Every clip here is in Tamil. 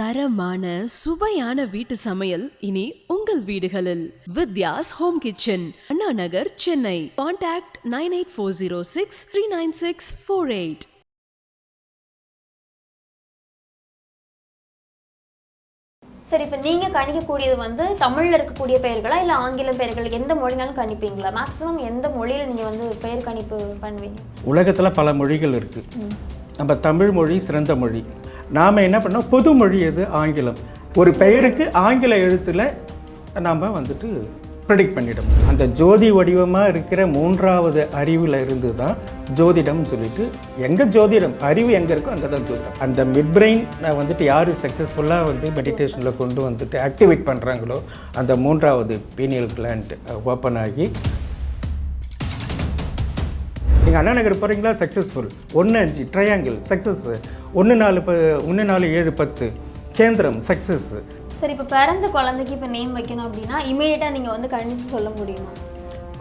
தரமான சுவையான வீட்டு சமையல் இனி உங்கள் வீடுகளில். Vidya's home kitchen Anna Nagar Chennai. Contact nine eight four zero six three nine six four eight. சரி இப்போ நீங்கள் கணிக்கக்கூடியது வந்து தமிழில் இருக்கக்கூடிய பெயர்களா இல்லை ஆங்கில பெயர்கள் எந்த மொழினாலும் கணிப்பீங்களா? மேக்ஸிமம் எந்த மொழியில் நீங்கள் வந்து பெயர் கணிப்பு பண்ணுவீங்க? உலகத்தில் பல மொழிகள் இருக்குது நம்ம தமிழ் மொழி சிறந்த மொழி. நாம் என்ன பண்ணோம்? பொது மொழி எது? ஆங்கிலம். ஒரு பெயருக்கு ஆங்கில எழுத்தில் நாம் வந்துட்டு ப்ரெடிக்ட் பண்ணிடும் அந்த ஜோதி வடிவமாக இருக்கிற மூன்றாவது அறிவில் இருந்து தான் ஜோதிடம் சொல்லிட்டு எங்கே ஜோதிடம்? அறிவு எங்கே இருக்கோ அங்கே தான் ஜோதிடம். அந்த மிட் பிரெயின் வந்துட்டு யார் சக்ஸஸ்ஃபுல்லாக வந்து மெடிடேஷனில் கொண்டு வந்துட்டு ஆக்டிவேட் பண்ணுறாங்களோ அந்த மூன்றாவது பீனியல் கிளாண்ட் ஓப்பன் ஆகி நீங்கள் அண்ணா நகர் போகிறீங்களா சக்ஸஸ்ஃபுல் ஒன்று அஞ்சு. ட்ரையாங்கிள் சக்ஸஸ் ஒன்று நாலு ப ஒன்று நாலு ஏழு பத்து. கேந்திரம். சக்ஸஸ் சரி இப்போ பிறந்த குழந்தைக்கு இப்போ நேம் வைக்கணும் அப்படின்னா இமீடியட்டாக நீங்கள் வந்து கணித்து சொல்ல முடியுமா?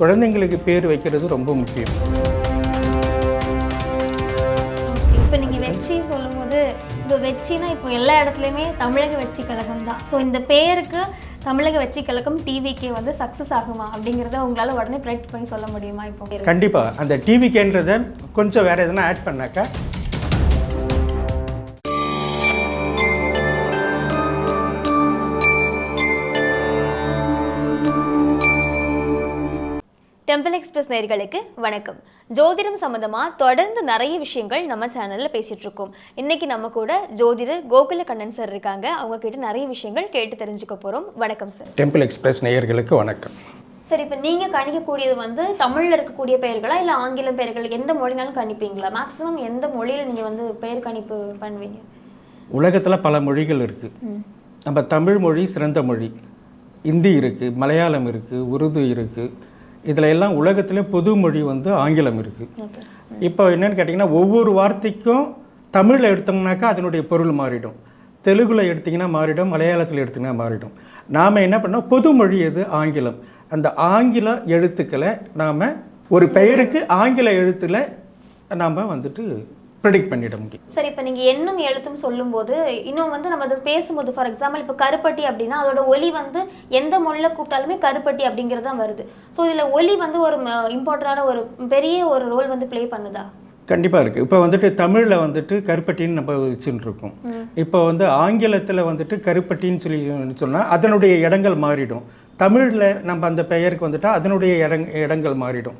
குழந்தைங்களுக்கு பேர் வைக்கிறது ரொம்ப முக்கியம். இப்போ நீங்கள் வெச்சி சொல்லும்போது இப்போ வெச்சினா இப்போ எல்லா இடத்துலையுமே தமிழக வெச்சி கழகம் தான் ஸோ இந்த பேருக்கு தமிழக வெச்சி கழகம் டிவிக்கே வந்து சக்ஸஸ் ஆகுமா அப்படிங்கிறத உங்களால் உடனே ப்ரெடிக்ட் பண்ணி சொல்ல முடியுமா இப்போ? கண்டிப்பாக அந்த டிவிக்கேன்றதை கொஞ்சம் வேறு எதுனா ஆட் பண்ணாக்கா டெம்பிள் எக்ஸ்பிரஸ் நேயர்களுக்கு வணக்கம். ஜோதிடம் சம்மந்தமா தொடர்ந்து நிறைய விஷயங்கள் நம்ம சேனல்ல பேசிட்டு இருக்கோம் இன்னைக்கு நம்ம கூட ஜோதிடர் கோகுல கண்ணன் சார் இருக்காங்க. அவங்க கிட்ட நிறைய விஷயங்கள் கேட்டு தெரிஞ்சுக்க போறோம். வணக்கம் சார் டெம்பிள் எக்ஸ்பிரஸ் நேயர்களுக்கு வணக்கம். சரி இப்போ நீங்க கணிக்கக்கூடியது வந்து தமிழ்ல இருக்கக்கூடிய பெயர்களா இல்ல ஆங்கில பெயர்கள் எந்த மொழினாலும் கணிப்பீங்களா? மேக்ஸிமம் எந்த மொழியில நீங்க வந்து பெயர் கணிப்பு பண்ணுவீங்க? உலகத்தில் பல மொழிகள் இருக்குது நம்ம தமிழ் மொழி சிறந்த மொழி. இந்தி இருக்குது மலையாளம் இருக்குது உருது இருக்குது இதில் எல்லாம் உலகத்திலே பொது மொழி வந்து ஆங்கிலம் இருக்குது இப்போ என்னன்னு கேட்டிங்கன்னா ஒவ்வொரு வார்த்தைக்கும் தமிழில் எடுத்தோம்னாக்கா அதனுடைய பொருள் மாறிடும். தெலுங்குல எடுத்திங்கன்னா மாறிடும் மலையாளத்தில் எடுத்திங்கன்னா மாறிடும். நாம் என்ன பண்ணோம்? பொது மொழி எது? ஆங்கிலம். அந்த ஆங்கில எழுத்துக்களை நாம் ஒரு பெயருக்கு ஆங்கில எழுத்தில் நாம் வந்துட்டு ப்ரெடிக்ட் பண்ணிட முடியும். சரி இப்போ நீங்கள் எண்ணும் எழுத்தும் சொல்லும்போது இன்னும் வந்து நம்ம அதை பேசும்போது ஃபார் எக்ஸாம்பிள் இப்போ கருப்பட்டி அப்படின்னா அதோட ஒலி வந்து எந்த மொழியில் கூப்பிட்டாலுமே கருப்பட்டி அப்படிங்கிறது தான் வருது. ஸோ இதில் ஒலி வந்து ஒரு இம்பார்ட்டண்டான ஒரு பெரிய ஒரு ரோல் வந்து ப்ளே பண்ணுதா? கண்டிப்பாக இருக்குது இப்போ வந்துட்டு தமிழில் வந்துட்டு கருப்பட்டின்னு நம்ம வச்சுட்டு இருக்கோம் இப்போ வந்து ஆங்கிலத்தில் வந்துட்டு கருப்பட்டின்னு சொல்லி சொன்னால் அதனுடைய இடங்கள் மாறிடும். தமிழில் நம்ம அந்த பெயருக்கு வந்துட்டா அதனுடைய இடங் இடங்கள் மாறிடும்.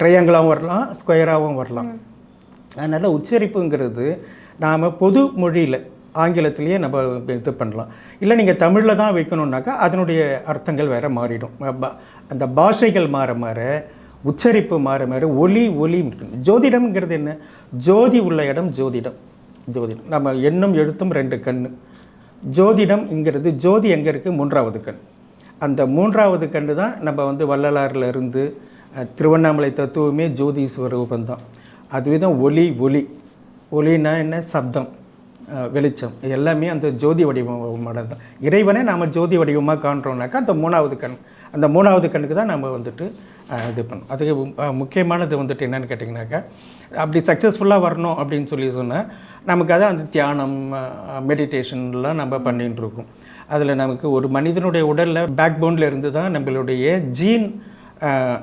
ட்ரையாங்கிளாகவும் வரலாம் ஸ்கொயராகவும் வரலாம். அதனால் உச்சரிப்புங்கிறது நாம் பொது மொழியில் ஆங்கிலத்திலேயே நம்ம இது பண்ணலாம். இல்லை நீங்கள் தமிழில் தான் வைக்கணுன்னாக்கா அதனுடைய அர்த்தங்கள் வேற மாறிடும். அந்த பாஷைகள் மாற மாற உச்சரிப்பு மாற மாற ஒலி ஒலி ஜோதிடம்ங்கிறது என்ன? ஜோதி உள்ள இடம் ஜோதிடம். ஜோதிடம். நம்ம எண்ணும் எழுத்தும் ரெண்டு கண் ஜோதிடம்ங்கிறது ஜோதி எங்கே இருக்குது மூன்றாவது கண். அந்த மூன்றாவது கண் தான் நம்ம வந்து வள்ளலாறுல இருந்து திருவண்ணாமலை தத்துவமே ஜோதி ஸ்வரூபம் அதுவிதம் ஒளி ஒளி ஒளின்னா என்ன? சப்தம் வெளிச்சம். எல்லாமே அந்த ஜோதி வடிவமாக தான். இறைவனை நாம் ஜோதி வடிவமாக காண்றோம்னாக்கா அந்த மூணாவது கண் அந்த மூணாவது கண்ணுக்கு தான் நம்ம வந்துட்டு இது பண்ணணும். அதுக்கு முக்கியமானது வந்துட்டு என்னன்னு கேட்டிங்கனாக்கா அப்படி சக்ஸஸ்ஃபுல்லாக வரணும் அப்படின்னு சொல்லி சொன்னால் நமக்கு அதான் அந்த தியானம் மெடிடேஷன்லாம் நம்ம பண்ணிகிட்டு இருக்கோம் அதில் நமக்கு ஒரு மனிதனுடைய உடலில் பேக் போனில் இருந்து தான் நம்மளுடைய ஜீன்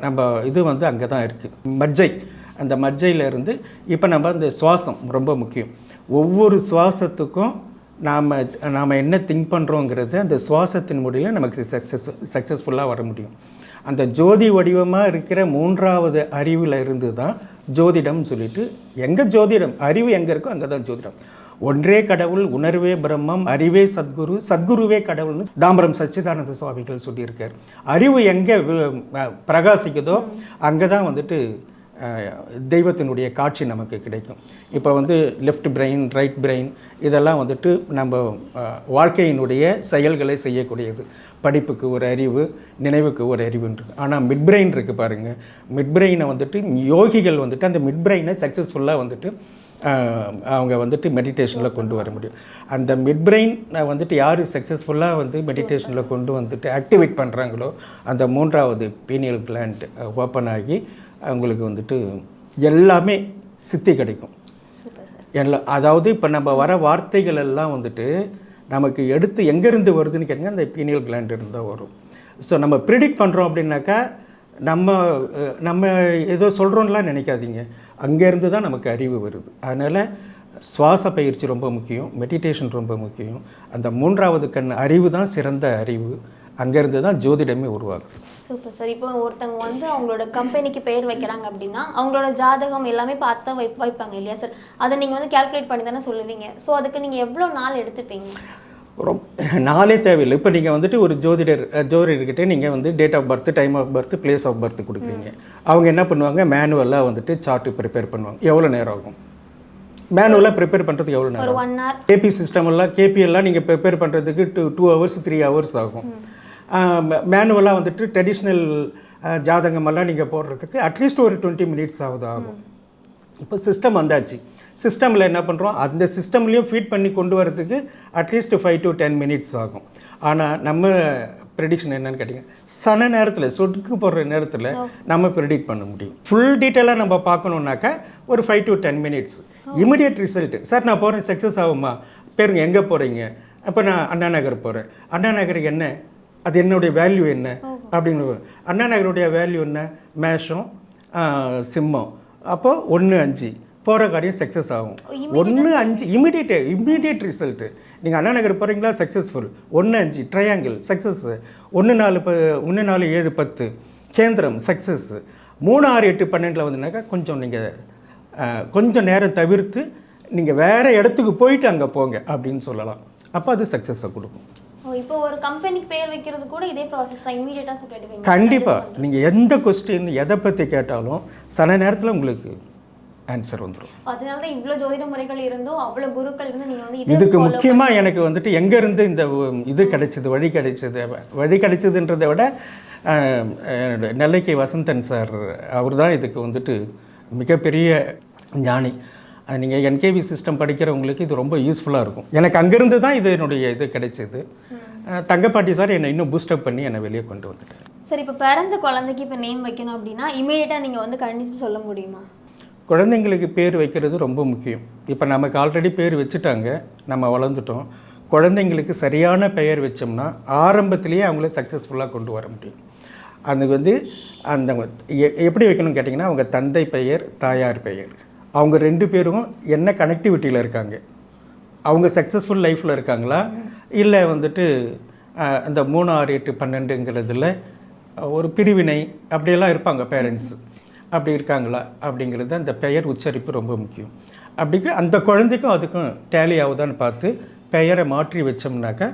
நம்ம இது வந்து அங்கே தான் இருக்குது மஜ்ஜை அந்த மஜ்ஜையில இருந்து இப்போ நம்ம அந்த சுவாசம் ரொம்ப முக்கியம். ஒவ்வொரு சுவாசத்துக்கும் நாம் நாம் என்ன திங்க் பண்ணுறோங்கிறது அந்த சுவாசத்தின் முடியல நமக்கு சக்ஸஸ் சக்ஸஸ்ஃபுல்லாக வர முடியும். அந்த ஜோதி வடிவமாக இருக்கிற மூன்றாவது அறிவில் இருந்து தான் ஜோதிடம்னு சொல்லிட்டு எங்கே ஜோதிடம் அறிவு எங்கே இருக்கோ அங்கே தான் ஜோதிடம். ஒன்றே கடவுள் உணர்வே பிரம்மம் அறிவே சத்குரு சத்குருவே கடவுள்னு தாம்பரம் சச்சிதானந்த சுவாமிகள் சொல்லியிருக்கார். அறிவு எங்கே பிரகாசிக்குதோ அங்கே தான் வந்துட்டு தெய்வத்தினுடைய காட்சி நமக்கு கிடைக்கும். இப்போ வந்து லெஃப்ட் பிரெயின் ரைட் பிரெயின் இதெல்லாம் வந்துட்டு நம்ம வாழ்க்கையினுடைய செயல்களை செய்யக்கூடியது. படிப்புக்கு ஒரு அறிவு நினைவுக்கு ஒரு அறிவுன்றது ஆனால் மிட் பிரெயின் இருக்குது பாருங்கள் மிட் பிரெயினை வந்துட்டு யோகிகள் வந்துட்டு அந்த மிட் பிரெயினை சக்ஸஸ்ஃபுல்லாக வந்துட்டு அவங்க வந்துட்டு மெடிடேஷனில் கொண்டு வர முடியும். அந்த மிட் பிரெயின் வந்துட்டு யார் சக்ஸஸ்ஃபுல்லாக வந்து மெடிடேஷனில் கொண்டு வந்துட்டு ஆக்டிவேட் பண்ணுறாங்களோ அந்த மூன்றாவது பீனியல் கிளாண்ட் ஓப்பன் ஆகி அவங்களுக்கு வந்துட்டு எல்லாமே சித்தி கிடைக்கும். Super sir. எல்லா அதாவது இப்போ நம்ம வர வார்த்தைகள் எல்லாம் வந்துட்டு நமக்கு எடுத்து எங்கேருந்து வருதுன்னு கேட்டிங்கன்னா அந்த பீனியல் gland இருந்து தான் வரும். ஸோ நம்ம ப்ரிடிக்ட் பண்ணுறோம் அப்படின்னாக்கா நம்ம நம்ம ஏதோ சொல்கிறோம்லாம் நினைக்காதீங்க. அங்கேருந்து தான் நமக்கு அறிவு வருது. அதனால் சுவாச பயிற்சி ரொம்ப முக்கியம் மெடிடேஷன் ரொம்ப முக்கியம். அந்த மூன்றாவது கண் அறிவு தான் சிறந்த அறிவு. அங்கேருந்து தான் ஜோதிடமே உருவாகுது. சூப்பர் சார் இப்போ ஒருத்தவங்க வந்து அவங்களோட கம்பெனிக்கு பெயர் வைக்கிறாங்க அப்படின்னா அவங்களோட ஜாதகம் எல்லாமே பார்த்து தான் வை வைப்பாங்க இல்லையா சார் அதை நீங்கள் வந்து கால்குலேட் பண்ணி தானே சொல்லுவீங்க. ஸோ அதுக்கு நீங்கள் எவ்வளோ நாள் எடுத்துப்பீங்க? ரொம்ப நாளே தேவையில்லை. இப்போ நீங்கள் வந்துட்டு ஒரு ஜோதிடர் ஜோதிடர்கிட்ட நீங்கள் வந்து date of birth time of birth place of birth கொடுக்குறீங்க. அவங்க என்ன பண்ணுவாங்க? மேனுவலாக வந்துட்டு சார்ட்டு ப்ரிப்பேர் பண்ணுவாங்க. எவ்வளோ நேரம் ஆகும்? மேனுவலாக ப்ரிப்பேர் பண்ணுறதுக்கு எவ்வளோ நேரம் கேபி சிஸ்டம் எல்லாம் கேபி எல்லாம் நீங்கள் ப்ரிப்பேர் பண்ணுறதுக்கு two two hours three hours ஆகும். மேனுவலாக வந்துட்டு ட்ரெடிஷ்னல் ஜாதகமெல்லாம் நீங்கள் போடுறதுக்கு அட்லீஸ்ட் ஒரு டுவெண்ட்டி மினிட்ஸ் ஆகுது ஆகும். இப்போ சிஸ்டம் வந்தாச்சு. சிஸ்டமில் என்ன பண்ணுறோம் அந்த சிஸ்டம்லேயும் ஃபீட் பண்ணி கொண்டு வரதுக்கு at least five to ten minutes ஆகும். ஆனால் நம்ம ப்ரெடிக்ஷன் என்னன்னு கேட்டிங்கன்னா சன நேரத்தில் சொடுக்கு போடுற நேரத்தில் நம்ம ப்ரெடிக்ட் பண்ண முடியும். ஃபுல் டீட்டெயிலாக நம்ம பார்க்கணுன்னாக்கா ஒரு five to ten minutes immediate result sir நான் போகிறேன் சக்ஸஸ் ஆகுமா? பேருங்க எங்கே போகிறீங்க அப்போ நான் அண்ணா நகர் போகிறேன் அண்ணா நகருக்கு என்ன? அது என்னுடைய வேல்யூ என்ன? அப்படின்னு அண்ணா நகருடைய வேல்யூ என்ன? மேஷம் சிம்மம். அப்போ ஒன்று அஞ்சு. போகிற காரியம் சக்ஸஸ் ஆகும். ஒன்று அஞ்சு இமிடியேட் இம்மிடியேட் ரிசல்ட்டு நீங்கள் அண்ணா நகர் போகிறீங்களா சக்ஸஸ்ஃபுல் ஒன்று அஞ்சு ட்ரையாங்கிள் சக்ஸஸ் ஒன்று நாலு ப ஒன்று நாலு ஏழு பத்து. கேந்திரம் சக்ஸஸ் மூணு ஆறு எட்டு பன்னெண்டில் வந்துனாக்கா கொஞ்சம் நீங்கள் கொஞ்சம் நேரம் தவிர்த்து நீங்கள் வேறு இடத்துக்கு போயிட்டு அங்கே போங்க அப்படின்னு சொல்லலாம். அப்போ அது சக்ஸஸை கொடுக்கும். இப்போ ஒரு கம்பெனிக்கு பெயர் வைக்கிறது கூட இதே ப்ராசஸ் தான். இமீடியட்டாக சொல்லிடுவீங்க கண்டிப்பாக நீங்கள் எந்த கொஸ்டின் எதை பற்றி கேட்டாலும் சில நேரத்தில் உங்களுக்கு ஆன்சர் வந்துடும் அதனால தான் இவ்வளோ ஜோதிட முறைகள் இருந்தும் அவ்வளோ குருக்கள் இருந்து நீங்கள் வந்து இதுக்கு முக்கியமாக எனக்கு வந்துட்டு எங்கேருந்து இந்த இது கிடைச்சது வழி கிடைச்சது வழி கிடைச்சதுன்றதை விட நெல்லைக்கு வசந்தன் சார் அவர் தான் இதுக்கு வந்துட்டு மிகப்பெரிய ஞானி. நீங்கள் என்கேவி சிஸ்டம் படிக்கிறவங்களுக்கு இது ரொம்ப யூஸ்ஃபுல்லாக இருக்கும். எனக்கு அங்கேருந்து தான் இது என்னுடைய இது கிடைச்சது. தங்கப்பாட்டி சார் என்னை இன்னும் பூஸ்டப் பண்ணி என்னை வெளியே கொண்டு வந்துட்டார். சரி இப்போ பிறந்த குழந்தைக்கு இப்போ நேம் வைக்கணும் அப்படின்னா இமீடியட்டாக நீங்கள் வந்து கணிச்சு சொல்ல முடியுமா? குழந்தைங்களுக்கு பேர் வைக்கிறது ரொம்ப முக்கியம். இப்போ நமக்கு ஆல்ரெடி பேர் வச்சுட்டாங்க. நம்ம வளர்ந்துட்டோம். குழந்தைங்களுக்கு சரியான பெயர் வச்சோம்னா ஆரம்பத்திலேயே அவங்கள சக்ஸஸ்ஃபுல்லாக கொண்டு வர முடியும். அதுக்கு வந்து அந்த எப்படி வைக்கணும்னு கேட்டிங்கன்னா அவங்க தந்தை பெயர் தாயார் பெயர். அவங்க ரெண்டு பேரும் என்ன கனெக்டிவிட்டியில் இருக்காங்க? அவங்க சக்ஸஸ்ஃபுல் லைஃப்பில் இருக்காங்களா? இல்லை வந்துட்டு இந்த அந்த மூணு ஆறு எட்டு பன்னெண்டுங்கிறதுல ஒரு பிரிவினை அப்படியெல்லாம் இருப்பாங்க பேரண்ட்ஸ் அப்படி இருக்காங்களா? அப்படிங்கிறது அந்த பெயர் உச்சரிப்பு ரொம்ப முக்கியம். அப்படிக்கு அந்த குழந்தைக்கும் அதுக்கும் டேலி ஆகுதான்னு பார்த்து பெயரை மாற்றி வச்சோம்னாக்கா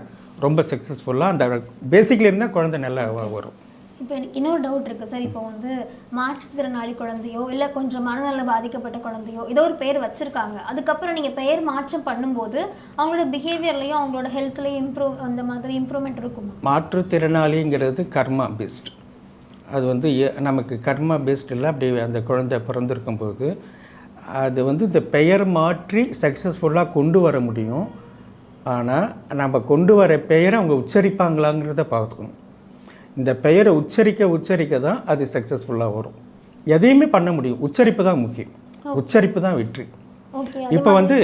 ரொம்ப சக்ஸஸ்ஃபுல்லாக அந்த பேசிக்லேருந்து இருந்தால் குழந்தை நல்லா வரும். இப்போ எனக்கு இன்னொரு டவுட் இருக்குது சார் இப்போ வந்து மாற்றுத்திறனாளி குழந்தையோ இல்லை கொஞ்சம் மனநல பாதிக்கப்பட்ட குழந்தையோ ஏதோ ஒரு பேர் வச்சுருக்காங்க. அதுக்கப்புறம் நீங்கள் பெயர் மாற்றம் பண்ணும்போது அவங்களோட பிஹேவியர்லையும் அவங்களோட ஹெல்த்லேயும் இம்ப்ரூவ் அந்த மாதிரி இம்ப்ரூவ்மெண்ட் இருக்குமா? மாற்றுத்திறனாளிங்கிறது கர்மா பேஸ்ட் அது வந்து நமக்கு கர்மா பேஸ்ட் இல்லை அப்படி அந்த குழந்தை பிறந்திருக்கும் போது அது வந்து இந்த பெயர் மாற்றி சக்ஸஸ்ஃபுல்லாக கொண்டு வர முடியும். ஆனால் நம்ம கொண்டு வர பெயரை அவங்க உச்சரிப்பாங்களாங்கிறத பார்த்துக்கணும் இந்த பெயரை உச்சரிக்க உச்சரிக்க தான் அது சக்ஸஸ்ஃபுல்லாக வரும். எதையுமே பண்ண முடியும். உச்சரிப்பு தான் முக்கியம். உச்சரிப்பு தான் வெற்றி. இப்போ வந்து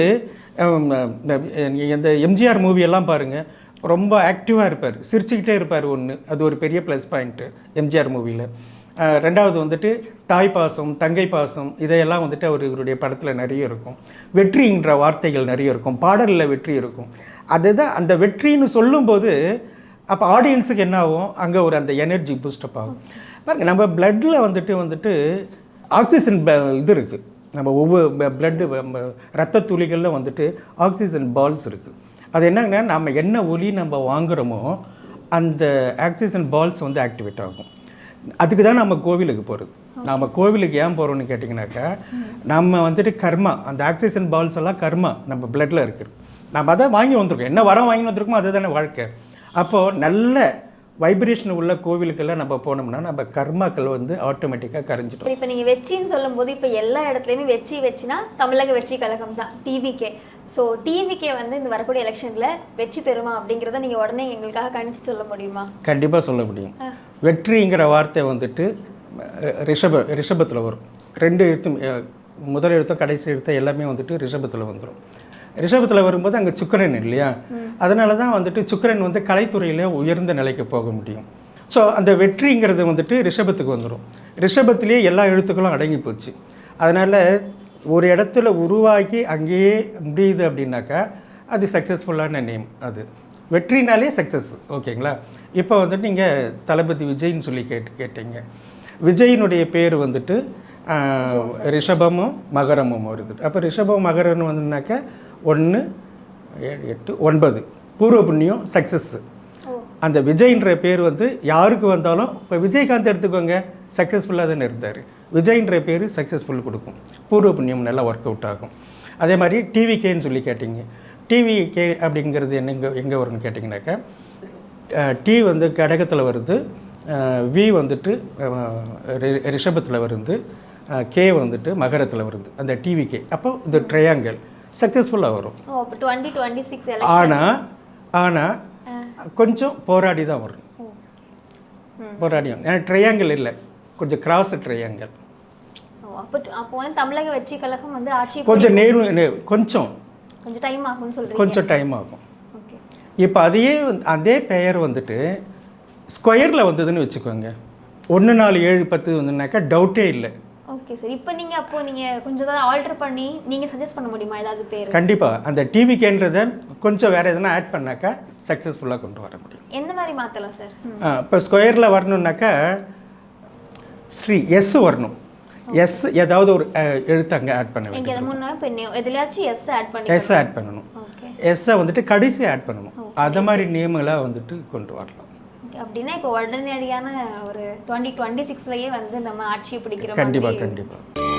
இந்த எம்ஜிஆர் மூவியெல்லாம் பாருங்கள் ரொம்ப ஆக்டிவாக இருப்பார். சிரிச்சுக்கிட்டே இருப்பார் ஒன்று அது ஒரு பெரிய ப்ளஸ் பாயிண்ட்டு எம்ஜிஆர் மூவியில் ரெண்டாவது வந்துட்டு தாய் பாசம் தங்கை பாசம் இதையெல்லாம் வந்துட்டு அவர் இவருடைய படத்தில் நிறைய இருக்கும். வெற்றிங்கிற வார்த்தைகள் நிறைய இருக்கும். பாடலில் வெற்றி இருக்கும். அதுதான் அந்த வெற்றின்னு சொல்லும்போது அப்போ ஆடியன்ஸுக்கு என்ன ஆகும்? அங்கே ஒரு அந்த எனர்ஜி பூஸ்டப் ஆகும். பாருங்கள் நம்ம பிளட்டில் வந்துட்டு வந்துட்டு ஆக்சிஜன் இது இருக்குது நம்ம ஒவ்வொரு பிளட்டு ரத்த துளிகளில் வந்துட்டு ஆக்சிஜன் பால்ஸ் இருக்குது அது என்னங்கன்னா நம்ம என்ன ஒலி நம்ம வாங்குறோமோ அந்த ஆக்சிஜன் பால்ஸ் வந்து ஆக்டிவேட் ஆகும். அதுக்கு தான் நம்ம கோவிலுக்கு போகிறது நம்ம கோவிலுக்கு ஏன் போகிறோம்னு கேட்டிங்கனாக்கா நம்ம வந்துட்டு கர்மா அந்த ஆக்சிஜன் பால்ஸ் எல்லாம் கர்மா நம்ம பிளட்டில் இருக்குது நம்ம அதை வாங்கி வந்திருக்கோம். என்ன வரம் வாங்கி வந்திருக்கோமோ அதுதானே வாழ்க்கை. அப்போது நல்ல வைப்ரேஷன் உள்ள கோவிலுக்கெல்லாம் நம்ம போனோம்னா நம்ம கர்மாக்கள் வந்து ஆட்டோமேட்டிக்காக கரைஞ்சிடும். இப்போ நீங்கள் வெற்றின்னு சொல்லும்போது இப்போ எல்லா இடத்துலையுமே வெற்றி வெற்றினா தமிழக வெற்றி கழகம் தான் டிவிகே ஸோ டிவிகே வந்து இந்த வரக்கூடிய எலெக்ஷனில் வெற்றி பெறுமா அப்படிங்கிறத நீங்கள் உடனே எங்களுக்காக கணிச்சு சொல்ல முடியுமா? கண்டிப்பாக சொல்ல முடியும். வெற்றிங்கிற வார்த்தை வந்துட்டு ரிஷப ரிஷபத்தில் வரும். ரெண்டு எழுத்தும் அஹ், முதல் எழுத்தோ கடைசி எழுத்தோ எல்லாமே வந்துட்டு ரிஷபத்தில் வந்துடும் ரிஷபத்தில் வரும்போது அங்கே சுக்கிரன் இல்லையா? அதனால தான் வந்துட்டு சுக்கிரன் வந்து கலைத்துறையில் உயர்ந்த நிலைக்கு போக முடியும். ஸோ அந்த வெற்றிங்கிறது வந்துட்டு ரிஷபத்துக்கு வந்துடும் ரிஷபத்திலேயே எல்லா எழுத்துக்களும் அடங்கி போச்சு. அதனால் ஒரு இடத்துல உருவாக்கி அங்கேயே முடியுது அப்படின்னாக்கா அது சக்ஸஸ்ஃபுல்லான நேம் அது. வெற்றினாலே சக்ஸஸ் ஓகேங்களா? இப்போ வந்துட்டு நீங்கள் தளபதி விஜய்னு சொல்லி கேட்டு கேட்டீங்க. விஜயினுடைய பேர் வந்துட்டு ரிஷபமும் மகரமும் வருது. அப்போ ரிஷபம் மகரம்னு வந்துனாக்கா ஒன்று எட்டு ஒன்பது. பூர்வ புண்ணியம் சக்ஸஸ் அந்த விஜய்ன்ற பேர் வந்து யாருக்கு வந்தாலும் இப்போ விஜயகாந்த் எடுத்துக்கோங்க சக்ஸஸ்ஃபுல்லாக தானே இருந்தார். விஜய்ன்ற பேர் சக்ஸஸ்ஃபுல் கொடுக்கும். பூர்வ புண்ணியம் நல்லா ஒர்க் அவுட் ஆகும். அதே மாதிரி டிவிகேன்னு சொல்லி கேட்டிங்க. டிவிகே அப்படிங்கிறது என்னங்க எங்கே வரும்னு கேட்டிங்கனாக்கா டி வந்து கடகத்தில் வருது வி வந்துட்டு ரிஷபத்தில் வருது கே வந்துட்டு மகரத்தில் வருது அந்த டிவிகே அப்போ இந்த ட்ரையாங்கல் சக்ஸஸ்ஃபுல்லாக வரும். ஆனால் ஆனால் கொஞ்சம் போராடி தான் வரும். போராடியும் ஏன்னா ட்ரையாங்கிள் இல்லை. கொஞ்சம் கிராஸ் ட்ரையாங்கிள் அப்போ வந்து தமிழக வெற்றி கழகம் வந்து ஆட்சி கொஞ்சம் நேரு கொஞ்சம். கொஞ்சம் டைம் ஆகும்னு கொஞ்சம் டைம் ஆகும். இப்போ அதையே அதே பெயர் வந்துட்டு ஸ்கொயரில் வந்ததுன்னு வச்சுக்கோங்க. ஒன்று நாலு ஏழு பத்து வந்துனாக்கா டவுட்டே இல்லை. ஓகே சார் இப்போ நீங்க அப்போ நீங்க கொஞ்சம் ஏதாவது ஆல்டர் பண்ணி நீங்க சஜஸ்ட் பண்ண முடியுமா? ஏதாவது பேர்? கண்டிப்பாக அந்த டிவிக்கேன்றதை கொஞ்சம் வேறு எதனா ஆட் பண்ணாக்கா சக்ஸஸ்ஃபுல்லாக கொண்டு வர முடியும். எந்த மாதிரி மாத்தலாம் சார் இப்போ ஸ்கொயரில் வரணுன்னாக்கா ஸ்ரீ எஸ் வரணும். எஸ் ஏதாவது ஒரு எழுத்து அங்கே ஆட் பண்ண எதுலயாச்சும் எஸ் ஆட் பண்ணி எஸ் ஆட் பண்ணணும். எஸ்ஸை வந்துட்டு கடைசி ஆட் பண்ணணும். அது மாதிரி நேமெல்லாம் வந்துட்டு கொண்டு வரலாம். அப்படின்னா இப்போ உடனடியான ஒரு டுவெண்ட்டி டுவெண்ட்டி சிக்ஸ்லயே வந்து நம்ம ஆட்சியை பிடிக்கிற கண்டிப்பாக மாதிரி கண்டிப்பாக